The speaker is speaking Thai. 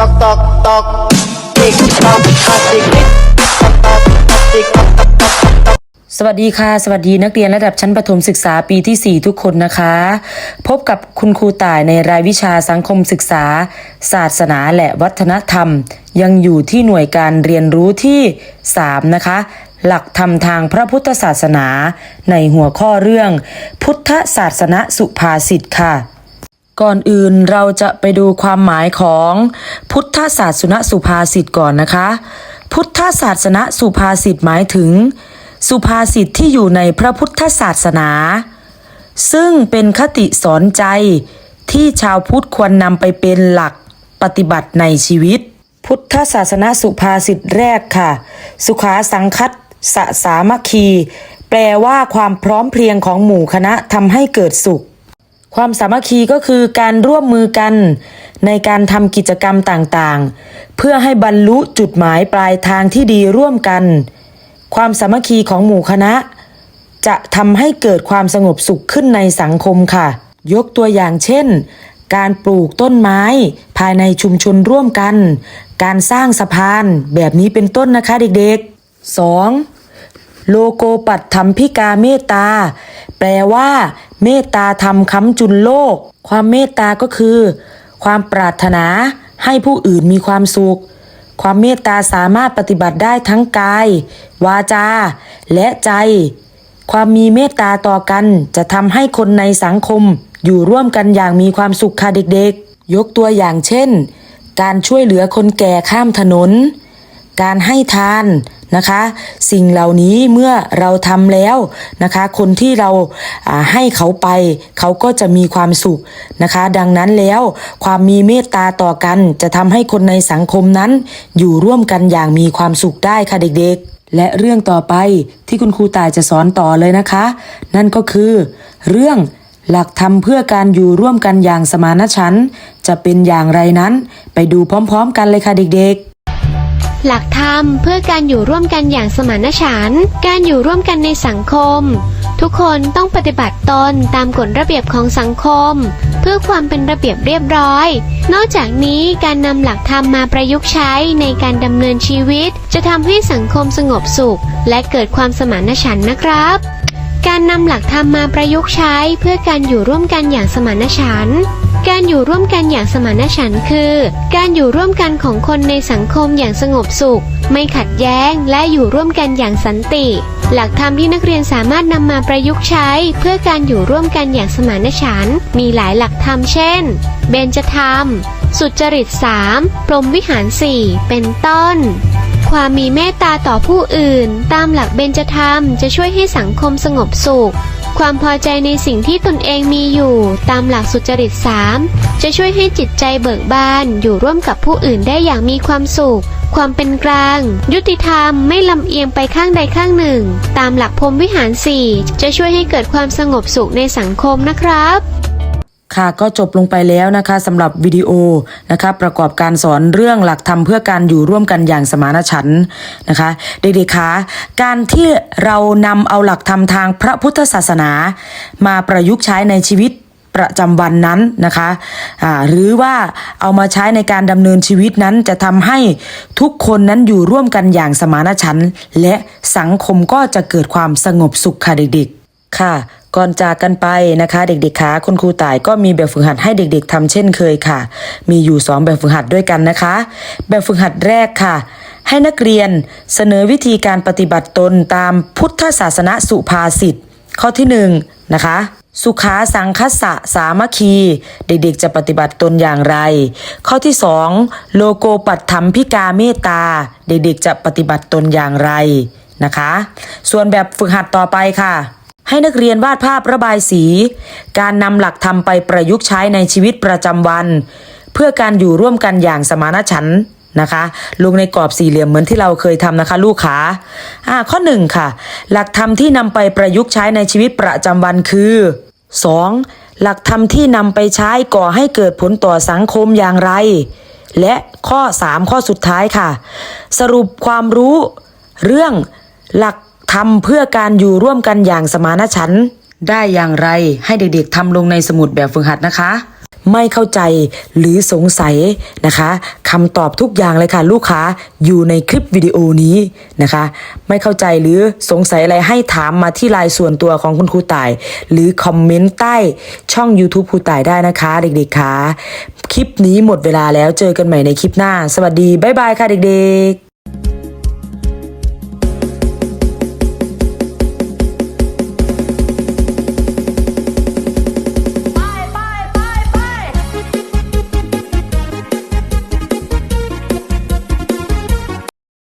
tok tok tik tok tik tik tok tok tik tok tok tok tok สวัสดีค่ะ สวัสดีนักเรียนระดับชั้นประถมศึกษาปีที่ 4 ทุกคนนะคะ พบกับคุณครูต่ายในรายวิชาสังคมศึกษา ศาสนาและวัฒนธรรม ยังอยู่ที่หน่วยการเรียนรู้ที่ 3 นะคะ หลักธรรมทางพระพุทธศาสนา ในหัวข้อเรื่อง พุทธศาสนสุภาษิตค่ะ ก่อนอื่นเราจะไปดูความหมายของพุทธศาสนสุภาษิตก่อนนะคะ พุทธศาสนสุภาษิตหมายถึง สุภาษิตที่อยู่ในพระพุทธศาสนา ซึ่งเป็นคติสอนใจที่ชาวพุทธควรนำไปเป็นหลักปฏิบัติในชีวิต พุทธศาสนสุภาษิตแรกค่ะ สุขาสังคัตสสามัคคี แปลว่าความพร้อมเพรียงของหมู่คณะทำให้เกิดสุข ความสามัคคีก็คือการร่วมมือกันในการทำกิจกรรมต่างๆ เพื่อให้บรรลุจุดหมายปลายทางที่ดีร่วมกัน ความสามัคคีของหมู่คณะ จะทำให้เกิดความสงบสุขขึ้นในสังคมค่ะ ยกตัวอย่างเช่น การปลูกต้นไม้ ภายในชุมชนร่วมกัน การสร้างสะพานแบบนี้เป็นต้นนะคะเด็กๆ 2. โลโกปัตถมพิกาเมตตา แปลว่า เมตตาธรรมค้ำจุนโลก ความเมตตาก็คือ ความปรารถนาให้ผู้อื่นมีความสุข ความเมตตาสามารถปฏิบัติได้ทั้งกาย วาจา และใจ ความมีเมตตาต่อกันจะทำให้คนในสังคม อยู่ร่วมกันอย่างมีความสุขค่ะเด็กๆ ยกตัวอย่างเช่น การช่วยเหลือคนแก่ข้ามถนน การให้ทาน นะคะ สิ่งเหล่านี้เมื่อเราทำแล้วนะคะ คนที่เราให้เขาไป เขาก็จะมีความสุขนะคะ ดังนั้นแล้วความมีเมตตาต่อกัน จะทำให้คนในสังคมนั้นอยู่ร่วมกันอย่างมีความสุขได้ค่ะเด็กๆ และเรื่องต่อไปที่คุณครูตายจะสอนต่อเลยนะคะ นั่นก็คือ เรื่องหลักธรรมเพื่อการอยู่ร่วมกันอย่างสมานฉันท์จะเป็นอย่างไรนั้น ไปดูพร้อมๆ กันเลยค่ะเด็กๆ หลักธรรมเพื่อการอยู่ร่วมกันอย่างสมานฉันท์การอยู่ร่วมกันในสังคม ทุกคนต้องปฏิบัติตนตามกฎระเบียบของสังคม เพื่อความเป็นระเบียบเรียบร้อย นอกจากนี้การนำหลักธรรมมาประยุกต์ใช้ในการดำเนินชีวิต จะทำให้สังคมสงบสุข และเกิดความสมานฉันท์นะครับ การนำหลักธรรมมาประยุกต์ใช้เพื่อการอยู่ร่วมกันอย่างสมานฉันท์การอยู่ร่วมกันอย่างสมานฉันท์คือ การอยู่ร่วมกันของคนในสังคมอย่างสงบสุข ไม่ขัดแย้งและอยู่ร่วมกันอย่างสันติ หลักธรรมที่นักเรียนสามารถนำมาประยุกต์ใช้ เพื่อการอยู่ร่วมกันอย่างสมานฉันท์มีหลายหลักธรรมเช่น เบญจธรรม สุจริตสามพรหมวิหารสี่เป็นต้น ความมีเมตตาต่อผู้อื่น ตามหลักเบญจธรรมจะช่วยให้สังคมสงบสุข ความพอใจในสิ่งที่ตนเองมีอยู่ ตามหลักสุจริตสามจะช่วยให้จิตใจเบิกบาน อยู่ร่วมกับผู้อื่นได้อย่างมีความสุข ความเป็นกลาง ยุติธรรมไม่ลำเอียงไปข้างใดข้างหนึ่ง ตามหลักพรมวิหารสี่จะช่วยให้เกิดความสงบสุขในสังคมนะครับ ค่ะก็จบลงไปแล้วนะคะสำหรับวิดีโอนะคะประกอบการสอนเรื่องหลักธรรมเพื่อการอยู่ร่วมกันอย่างสมานฉันท์นะคะ เด็กๆคะการที่เรานำเอาหลักธรรมทางพระพุทธศาสนา มาประยุกต์ใช้ในชีวิตประจำวันนั้นนะคะอ่าหรือว่าเอามาใช้ในการดำเนินชีวิตนั้นจะทำให้ทุกคนนั้นอยู่ร่วมกันอย่างสมานฉันท์และสังคมก็จะเกิดความสงบสุขค่ะเด็กๆค่ะ ก่อนจากกันไปนะคะ เด็กๆคะคุณครูต่ายก็มีแบบฝึกหัดให้เด็ก ๆทำเช่นเคยค่ะ มีอยู่ 2 แบบฝึกหัดด้วยกันนะคะ แบบฝึกหัดแรกค่ะ ให้นักเรียนเสนอวิธีการปฏิบัติตนตามพุทธศาสนสุภาษิตข้อที่1นงนะคะสุขาสังคัสสะสามัคคี เด็กๆจะปฏิบัติตนอย่างไร ข้อที่ 2 โลโกปัตถมพิกาเมตตา เด็กๆจะปฏิบัติตนอย่างไรนะคะ ส่วนแบบฝึกหัดต่อไปค่ะ ให้นักเรียนวาดภาพระบายสี การนำหลักธรรมไปประยุกต์ใช้ในชีวิตประจำวัน เพื่อการอยู่ร่วมกันอย่างสมานฉันท์นะคะ ลงในกรอบสี่เหลี่ยมเหมือนที่เราเคยทำนะคะ ลูกขาอ่าข้อหนึ่งค่ะ หลักธรรมที่นำไปประยุกต์ใช้ในชีวิตประจำวันคือ 2. หลักธรรมที่นำไปใช้ก่อให้เกิดผลต่อสังคมอย่างไร และข้อ 3 ข้อสุดท้ายค่ะ สรุปความรู้เรื่องหลัก ธรรมเพื่อการอยู่ร่วมกันอย่างสมานฉันท์ได้อย่างไรให้เด็กๆทำลงในสมุดแบบฝึกหัดนะคะ ไม่เข้าใจหรือสงสัยนะคะคำตอบทุกอย่างเลยค่ะลูกค้าอยู่ในคลิปวิดีโอนี้นะคะ ไม่เข้าใจหรือสงสัยอะไรให้ถามมาที่ไลน์ส่วนตัวของคุณครูต่าย หรือคอมเมนต์ใต้ช่อง YouTube ครูต่ายได้นะคะ เด็กๆค่ะคลิปนี้หมดเวลาแล้วเจอกันใหม่ในคลิปหน้า สวัสดีบ๊ายบายค่ะเด็กๆ